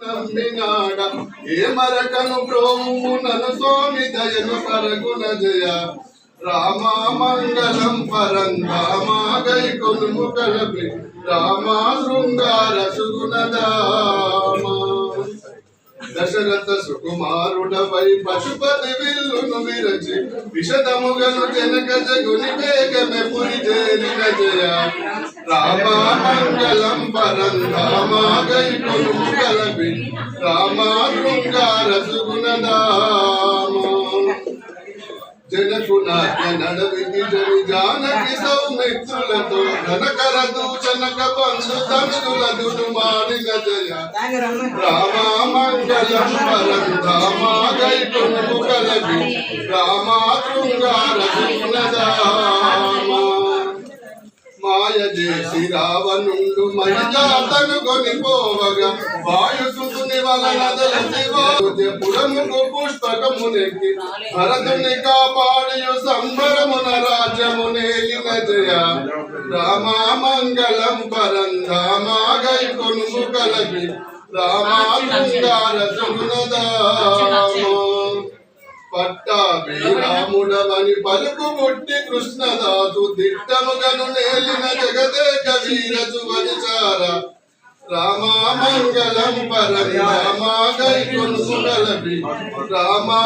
నమ్మినాడ? ఏ మరకను ప్రోము నను స్వామి దయను పరగున జయ. రామా మంగళం పరంధామా గై కొనుము కలపి రామా శృంగార సుగుణదామా దశరథ సుకుమారుడవై పశుపతి విల్లును విరచి విషదముగను జనక జగుని వేగమె పురి చేరిన జయ రామా మంగళం పరంధామా గై కొనుము కలపి రామా శృంగార సుగుణదామా జనకు జని జానకి సౌమిత్రులతో ధనకర దూచనక బంధు ధనుల దునుమాడిన జయ రామామంగళం పరం రామాగై కలవి రామా శిరావనుండు రావణుండు మహిజాతను కొనిపోవగా వాయుసుని వలన పురముకు పుస్తకము నెక్కి భరతుని కాపాడియు సంబరమున రాజ్యమునేలిన జయ. రామా మంగళం పరంధామా గై కొనుము కలపి రామా శృంగార పట్టాభి రాముడవని పలుకు పుట్టి కృష్ణదాసు దిట్టముగను నేలిన జగదేక వీర సువనిచార రామా మంగళం పరం రామా గై కొనుగలపి రామా